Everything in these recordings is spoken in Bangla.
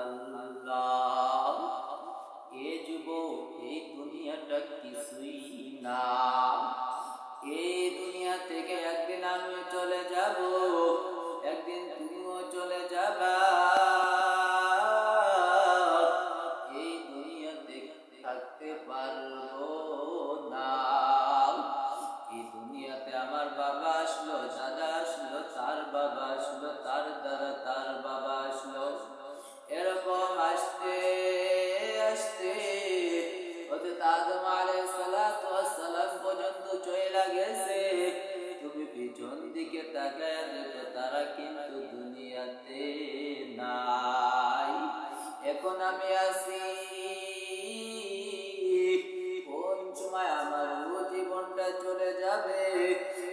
আল্লাহ। এই দুনিয়াটা এই দুনিয়া থেকে একদিন আমি চলে যাব একদিন তুমিও চলে যাবা। বাবা আসলো দাদা আসলো, তার বাবা আসলো, তার দাদা তার বাবা আসলো। এরকম আসতে আসতে হযরত আদম ওয়াস সালাম পর্যন্ত চলে গেছে। তুমি পিছন দিকে তাকায় দেখো তারা কিন্তু দুনিয়াতে নাই। এখন আমি আছি। কোন সময় আমার জীবনটা চলে যাবে?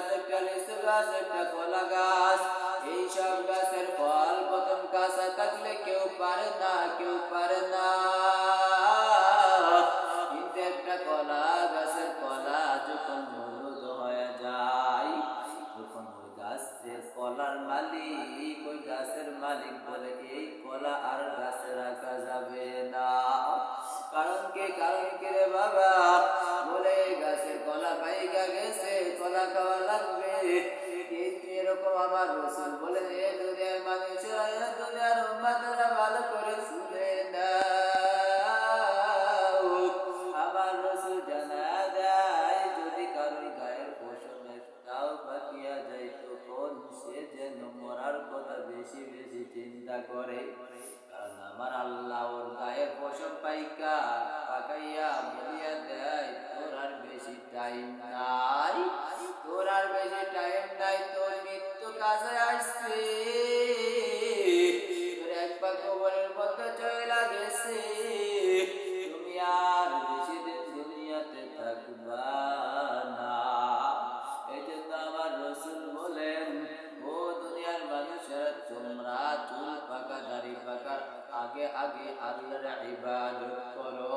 গাছ একটা লিচু গাছ একটা কলা গাছ এই সব গাছের ফল প্রথম কাঁচা থাকলে কেউ পারে না কেউ পারে না আমার রসুল বলে, এ দুনিয়ার মানুষেরা দুনিয়ার উম্মাতেরা ভালো করে শুনে না কথা বেশি বেশি চিন্তা করে। কারণ আমার আল্লাহ গায়ের পোষণ পাইকা, পাকাইয়া বলিয়া দেয়, তোর আর বেশি টাইম তোর আর বেশি টাইম নাই, তোর আগে আল্লাহর ইবাদত করো।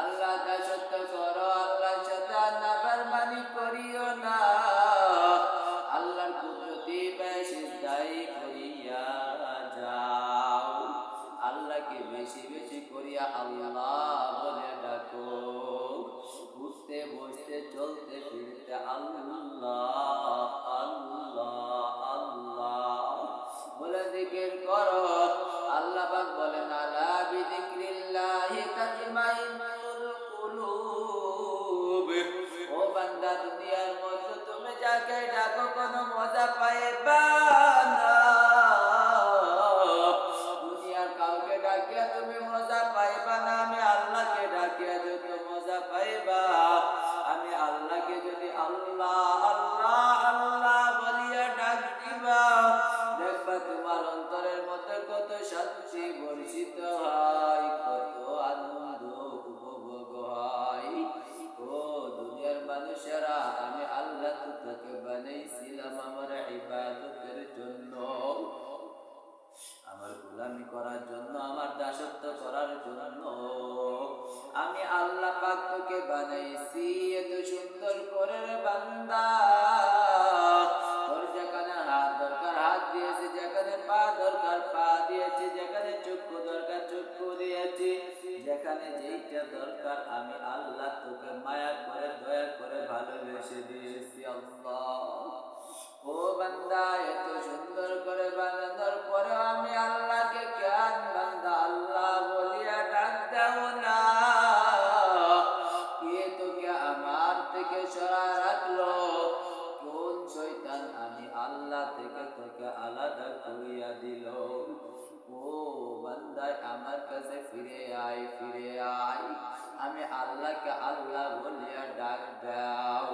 আল্লাহ দাসত্ব করো, আল্লাহ সাথে নাফরমানি করিও না। আল্লাহর কুদরতি বেশি দায়ী করিয়া যাও। আল্লাহকে বেশি বেশি করিয়া আল্লাহ মানুষেরা আমি আল্লাহ তোকে বানাইছিলাম, আমার ইবাদতের জন্য। আমার গোলামি করার জন্য, আমার দাসত্ব করার জন্য। আমি আল্লাহ পাক তোকে বানাইছি, এত সুন্দর করে রে বান্দা। তোর যেখানে হাত দরকার, হাত দিয়েছি, যেখানে পা দরকার, পা দিয়েছি, যেখানে চক্ষু দরকার, চক্ষু দিয়েছি। যেখানে যেইটা দরকার, আমি আল্লাহ তোকে মায়া করে দয়া করে ভালোবেসে দিয়েছি, আল্লাহ। ও বান্দা, এত সুন্দর করে বানানোর পরে আমি আল্লাহকে কেন বান্দা, আল্লাহ বলিয়া ডাক দাও না। কে তোকে আমার থেকে সরা রাখল? কোন শয়তান আমি আল্লাহ থেকে তোকে আলাদা করিয়া দিল? ও বান্দায় আমার কাছে ফিরে আল্লাহকে আল্লাহ বলিয়া ডাক দাও।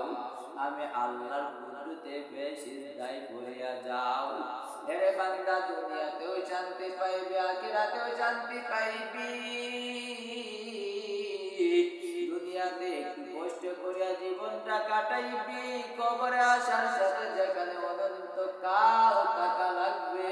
আমি আল্লাহর কুদরতে বেশি দায় করিয়া যাও। এরে বান্দা, দুনিয়াতেও শান্তি পাইবি, আখিরাতেও শান্তি পাইবি। দুনিয়াতে একটু কষ্ট করিয়া জীবনটা কাটাইবি। কবরে আসার সাথে যেখানে অনন্ত কাল টাকা লাগবে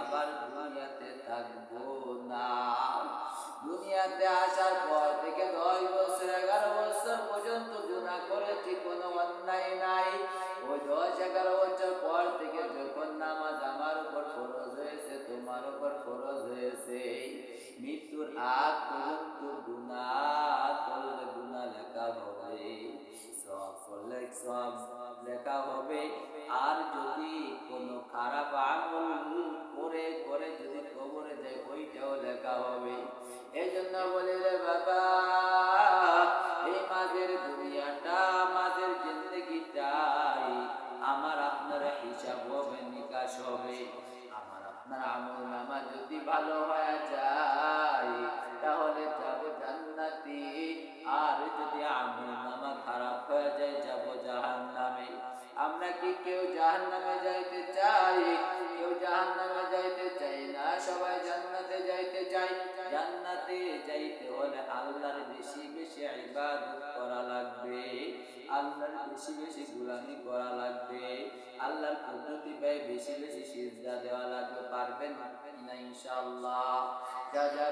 আবার দুনিয়াতে থাকব না। দুনিয়াতে আসার পর থেকে দশ বছর, এগারো বছর পর্যন্ত গুণা করেছি, কোনো অন্যায় নাই। ওই দশ, এগারো বছর পর থেকে যখন নামাজ আমার উপর ফরজ হয়েছে, তোমার উপর ফরজ হয়েছে। মৃত্যুর আগ পর্যন্ত গুণা করলে গুণা লেখা হবে, সব করলে সব লেখা হবে। আর যদি কোনো খারাপ আমল করে করে যদি কবরে যায় ওইটাও লেখা হবে। এই জন্য বলি রে বাবা, এই মাঝের দুনিয়াটা, মাঝের জিন্দগিটাই আমার আপনার হিসাব হবে, নিকাশ হবে। আমার আপনার আমল নামা যদি ভালো হয়ে যায়, তাহলে যাব জান্নাতি। আর যদি আমল আমরা কি কেউ জাহান্নামে যাইতে চাই? কেউ জাহান্নামে যাইতে চাই না, সবাই জান্নাতে যাইতে চাই। জান্নাতে যাইতে হলে আল্লাহর বেশি বেশি ইবাদত করা লাগবে। আল্লাহর বেশি বেশি গুলামি করা লাগবে। আল্লাহর পদ্ধতি পায় বেশি বেশি সিজদা দেওয়া লাগবে, পারবেন না ইনশাআল্লাহ। যা যা